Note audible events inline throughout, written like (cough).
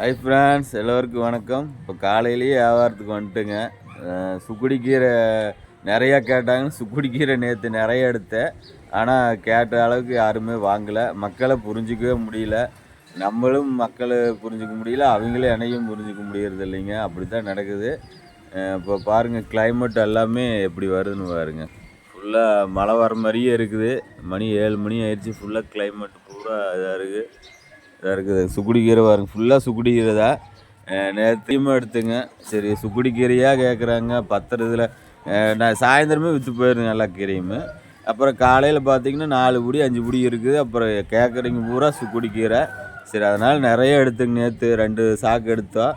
Hi friends எல்லோருக்கும் வணக்கம். இப்போ காலையிலேயே வியாபாரத்துக்கு வந்துட்டுங்க. சுக்குடி கீரை நிறையா கேட்டாங்கன்னு சுக்குடி கீரை நேற்று நிறைய எடுத்தேன். ஆனால் கேட்ட அளவுக்கு யாருமே வாங்கலை. மக்களை புரிஞ்சிக்கவே முடியல. நம்மளும் மக்களை புரிஞ்சிக்க முடியல. அவங்களும் என்னையும் புரிஞ்சிக்க முடியறது இல்லைங்க. அப்படி தான் நடக்குது இப்போ பாருங்கள் கிளைமேட் எல்லாமே எப்படி வருதுன்னு பாருங்க. ஃபுல்லாக மழை வர மாதிரியே இருக்குது. மணி ஏழு மணி ஆயிடுச்சு. ஃபுல்லாக கிளைமேட் பூரா இதாக இருக்குது இதாக இருக்குது. சுக்குடி கீரை பாருங்க ஃபுல்லாக சுக்குடி கீரை தான் நேற்றையுமே எடுத்துங்க. சரி சுக்குடி கீரையாக கேட்குறாங்க பத்துறதுல நான் சாயந்தரமே விற்று போயிருங்க எல்லா கீரையுமே. அப்புறம் காலையில் பார்த்தீங்கன்னா நாலு புடி அஞ்சு புடி இருக்குது. அப்புறம் கேட்குறீங்க பூரா சுக்குடி கீரை சரி அதனால் நிறைய எடுத்துங்க நேற்று ரெண்டு சாக்கு எடுத்தோம்.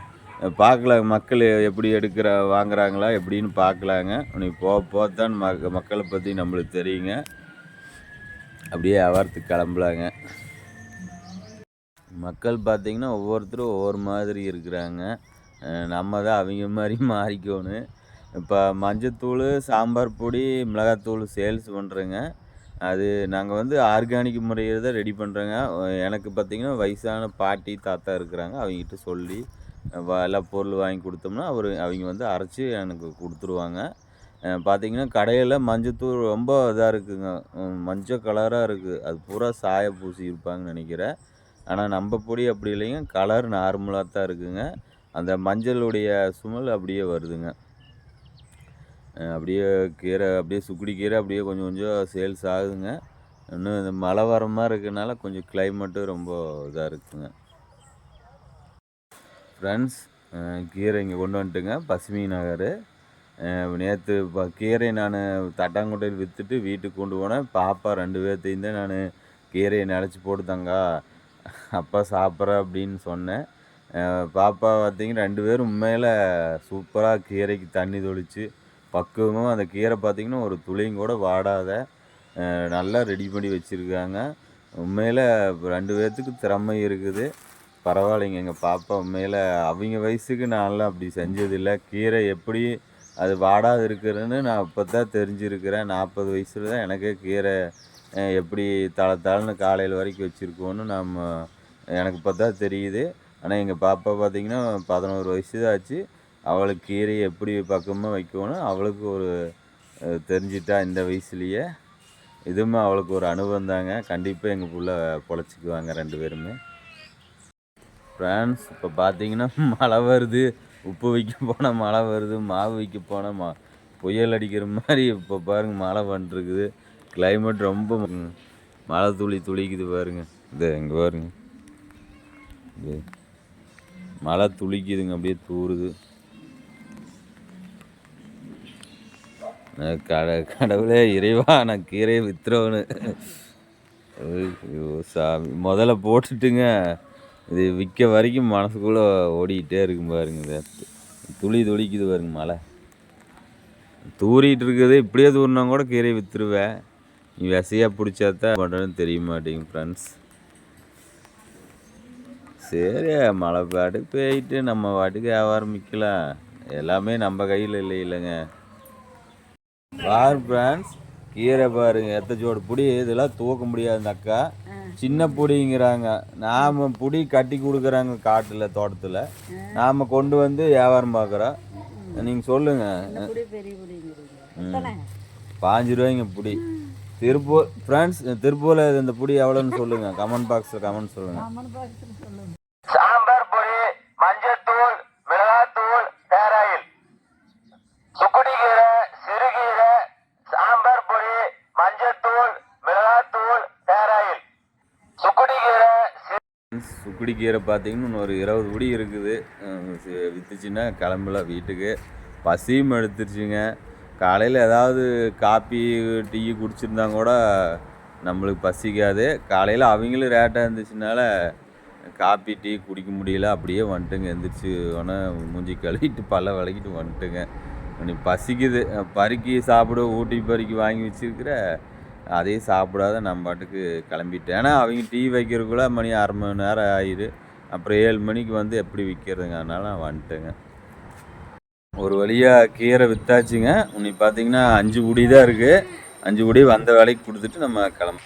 பார்க்கல மக்கள் எப்படி எடுக்கிற வாங்குறாங்களா எப்படின்னு பார்க்கலாங்க உனக்கு போக போத்தான் மக் மக்களை பற்றி நம்மளுக்கு தெரியுங்க. அப்படியே அவரத்துக்கு கிளம்பலாங்க. மக்கள் பார்த்திங்கன்னா ஒவ்வொருத்தரும் ஒவ்வொரு மாதிரி இருக்கிறாங்க. நம்ம தான் அவங்க மாதிரி (laughs) மாறிக்கணும். இப்போ மஞ்சத்தூள் சாம்பார் பொடி மிளகாத்தூள் சேல்ஸ் பண்ணுறேங்க அது நாங்கள் வந்து ஆர்கானிக் முறையில் தான் ரெடி பண்ணுறோங்க எனக்கு பார்த்திங்கன்னா வயசான பாட்டி தாத்தா இருக்கிறாங்க. அவங்ககிட்ட சொல்லி வ- எல்லா பொருள் வாங்கி கொடுத்தோம்னா அவர் அவங்க வந்து அரைச்சி எனக்கு கொடுத்துருவாங்க. பார்த்திங்கன்னா பார்த்தீங்கன்னா கடையில் மஞ்சத்தூள் ரொம்ப இதாக இருக்குங்க. மஞ்சள் கலராக இருக்குது அது பூரா சாய பூசி இருப்பாங்கன்னு நினைக்கிறேன். ஆனால் நம்ம பொடி அப்படி இல்லைங்க. கலர் நார்மலாக தான் இருக்குங்க. அந்த மஞ்சளுடைய சுமல் அப்படியே வருதுங்க. அப்படியே கீரை அப்படியே சுக்குடி கீரை அப்படியே கொஞ்சம் கொஞ்சம் சேல்ஸ் ஆகுதுங்க. இன்னும் இந்த மழை வர மாதிரி இருக்கனால கொஞ்சம் கிளைமேட்டும் ரொம்ப இதாக இருக்குங்க ஃப்ரெண்ட்ஸ் கீரை இங்கே கொண்டு வந்துட்டுங்க. பசுமை நகர். நேற்று இப்போ கீரை நான் தட்டாங்குட்டையில் விற்றுட்டு வீட்டுக்கு கொண்டு போனேன். பாப்பா ரெண்டு பேர்த்தையும் தான் நான் கீரையை நினச்சி போட்டுதாங்க. அப்பா சாப்பிட்ற அப்படின்னு சொன்னேன். பாப்பா பார்த்தீங்கன்னா ரெண்டு பேரும் உண்மையில் சூப்பராக கீரைக்கு தண்ணி தொளிச்சு பக்குவமாக அந்த கீரை பார்த்தீங்கன்னா ஒரு துளியும் கூட வாடாத நல்லா ரெடி பண்ணி வச்சுருக்காங்க. உண்மையில் ரெண்டு பேர்த்துக்கு திறமை இருக்குது. பரவாயில்லைங்க எங்கள் பாப்பா உண்மையில் அவங்க வயசுக்கு நான்லாம் அப்படி செஞ்சதில்லை. கீரை எப்படி அது வாடாது இருக்கிறேன்னு நான் இப்போ தான் தெரிஞ்சிருக்கிறேன். நாற்பது வயசில் தான் எனக்கே கீரை எப்படி தள தளன்னு காலையில் வரைக்கும் வச்சுருக்கோன்னு நம்ம எனக்கு இப்போ தான் தெரியுது. ஆனால் எங்கள் பாப்பா பார்த்தீங்கன்னா பதினோரு வயசு தான் ஆச்சு. அவளுக்கு கீரை எப்படி பக்கமாக வைக்கணும் அவளுக்கு ஒரு தெரிஞ்சிட்டா இந்த வயசுலேயே. இதுவுமே அவளுக்கு ஒரு அனுபவம் தாங்க. கண்டிப்பாக எங்கள் பிள்ளை பொழைச்சிக்குவாங்க ரெண்டு பேருமே. ஃப்ரான்ஸ் இப்போ பார்த்தீங்கன்னா மழை வருது. உப்பு வைக்க போனால் மழை வருது மாவு வைக்க போனால் மா புயல் அடிக்கிற மாதிரி இப்போ பாருங்கள் மழை வந்துருக்குது. கிளைமேட் ரொம்ப மழை துளி துளிக்குது பாருங்க. இது இங்கே பாருங்க. இது. மழை துளிக்குதுங்க அப்படியே தூறுது நான் கட கடவுளே இறைவா நான் கீரையை வித்துறவனு ஐயோ சாமி. முதல்ல போட்டுட்டுங்க. இது விற்க வரைக்கும் மனசுக்குள்ளே ஓடிக்கிட்டே இருக்கும் பாருங்க இது துளி துளிக்குது பாருங்க மழை. தூறிட்டு இருக்குது இப்படியே தூறினா கூட கீரை விற்றுருவேன் விசையாக பிடிச்சாதான் பண்ணுறேன்னு தெரிய மாட்டேங்குது ஃப்ரெண்ட்ஸ் சரி மழை பாட்டுக்கு போயிட்டு நம்ம பாட்டுக்கு வியாபாரம் விற்கலாம். எல்லாமே நம்ம கையில் இல்லை இல்லைங்க. பார் ஃப்ரெண்ட்ஸ் கீரை பாருங்க எத்த ஜோடு புடி இதெல்லாம் தூக்க முடியாது அக்கா. சின்ன புடிங்கிறாங்க. நாம புடி கட்டி கொடுக்குறாங்க காட்டில் தோட்டத்தில். நாம கொண்டு வந்து வியாபாரம் பார்க்குறோம். நீங்கள் சொல்லுங்க. புடி பெரிய புடிங்கிறீங்க. பாஞ்சு ரூபாய்ங்க புடி. திருப்பூர் ஃப்ரெண்ட்ஸ் திருப்பூரில் இந்த புடி எவ்வளோன்னு சொல்லுங்க. கமெண்ட் பாக்ஸில் கமெண்ட் சொல்லுங்க. சாம்பார் பொடி மஞ்சத்தூள் மிளகாத்தூள் ஹேர் ஆயில் சுக்குடிக்கீரை சிறுகீரை சாம்பார் பொடி மஞ்சத்தூள் மிளகாத்தூள் ஹேர் ஆயில் சுக்குடிக்கீரை சுக்குடி கீரை பார்த்தீங்கன்னா ஒரு இருபது புடி இருக்குது. வித்துச்சுன்னா கிளம்பலாம் வீட்டுக்கு. பசியும் எடுத்துருச்சுங்க. காலையில் ஏதாவது காப்பி டீ குடிச்சிருந்தா கூட நம்மளுக்கு பசிக்காது. காலையில் அவங்களும் ரேட்டாக இருந்துச்சுனால காப்பி டீ குடிக்க முடியல. அப்படியே வந்துட்டுங்க. எந்திரிச்சு உடனே மூஞ்சி கழுவிட்டு பல்ல விளக்கிட்டு வந்துட்டுங்க. நீ பசிக்குது. பருக்கி சாப்பிட ஊட்டி பருக்கி வாங்கி வச்சுருக்கிற அதையும் சாப்பிடாத நம்ம பாட்டுக்கு கிளம்பிட்டேன். ஏன்னா அவங்க டீ வைக்கிறதுக்குள்ள மணி அரை மணி நேரம் ஆயிடு. அப்புறம் ஏழு மணிக்கு வந்து எப்படி விற்கிறதுங்க? அதனால் வந்துட்டேங்க. ஒரு வழியாக கீரை வித்தாச்சுங்க. இன்னைக்கு பார்த்தீங்கன்னா அஞ்சு குடி தான் இருக்குது அஞ்சு குடி வந்த வேலைக்கு கொடுத்துட்டு நம்ம கிளம்ப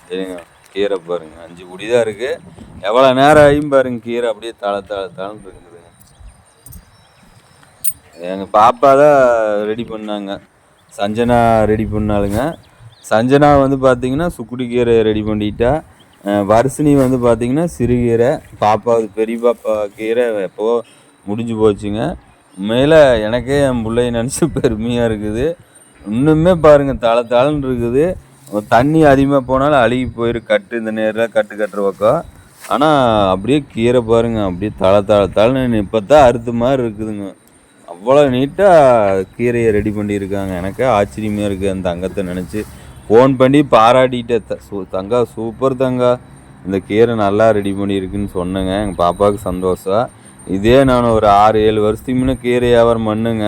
சரிங்க. கீரை பாருங்க. அஞ்சு குடி தான் இருக்குது எவ்வளோ நேரம் ஆகியும் பாருங்க கீரை அப்படியே தலை தலை தளன்னு இருக்குதுங்க எங்கள் பாப்பா தான் ரெடி பண்ணாங்க. சஞ்சனா ரெடி பண்ணாளுங்க. சஞ்சனா வந்து பார்த்தீங்கன்னா சுக்குடி கீரை ரெடி பண்ணிட்டா. அஹ் வந்து பார்த்தீங்கன்னா சிறுகீரை. பாப்பா பெரிய பாப்பா கீரை எப்போ முடிஞ்சு போச்சுங்க. உண்மையில் எனக்கே என் பிள்ளைய நினச்சி பெருமையாக இருக்குது. இன்னுமே பாருங்கள் தலை தலைன்னு இருக்குது. தண்ணி அதிகமாக போனாலும் அழுகி போயிரு கட்டு இந்த நேரில் கட்டு கட்டுற பக்கம். ஆனால் அப்படியே கீரை பாருங்க அப்படியே தலை தலை தலைன்னு இப்போ தான் அறுத்து மாதிரி இருக்குதுங்க. அவ்வளோ நீட்டாக கீரையை ரெடி பண்ணியிருக்காங்க. எனக்கே ஆச்சரியமாக இருக்குது அந்த தங்கத்தை நினச்சி. ஃபோன் பண்ணி பாராட்டிட்டேன். த சூ தங்கா சூப்பர் தங்கா. இந்த கீரை நல்லா ரெடி பண்ணியிருக்குன்னு சொன்னேங்க. எங்கள் பாப்பாவுக்கு சந்தோஷம். இதே நான் ஒரு ஆறு ஏழு வருஷத்துக்கு முன்னே கீரை வியாபாரம் பண்ணுங்க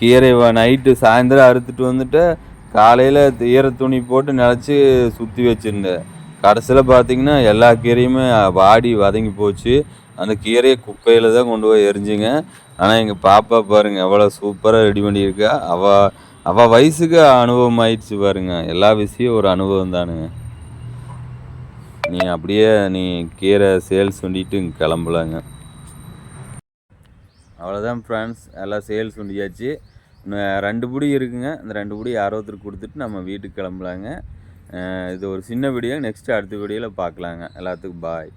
கீரை நைட்டு சாயந்தரம் அறுத்துட்டு வந்துட்டு காலையில் ஈர துணி போட்டு நினச்சி சுற்றி வச்சுருந்தேன். கடைசியில் பார்த்தீங்கன்னா எல்லா கீரையுமே வாடி வதங்கி போச்சு. அந்த கீரையை குப்பையில் தான் கொண்டு போய் எரிஞ்சுங்க. ஆனால் எங்கள் பாப்பா பாருங்க எவ்வளோ சூப்பராக ரெடி பண்ணியிருக்கா. அவள் அவள் வயசுக்கு அனுபவம் ஆயிடுச்சு பாருங்க. எல்லா விஷயம் ஒரு அனுபவம் தானுங்க. நீ அப்படியே நீ கீரை சேல்ஸ் பண்ணிட்டு கிளம்பலாங்க. அவ்வளோதான் ஃப்ரெண்ட்ஸ் எல்லாம் சேல்ஸ் முடியாச்சு இன்னும் ரெண்டு பிடி இருக்குங்க. அந்த ரெண்டு பிடி யாரோ ஒருத்தருக்கு கொடுத்துட்டு நம்ம வீட்டுக்கு கிளம்பலாங்க இது ஒரு சின்ன வீடியோ நெக்ஸ்ட்டு அடுத்த வீடியோவில் பார்க்கலாங்க. எல்லாத்துக்கும் பாய்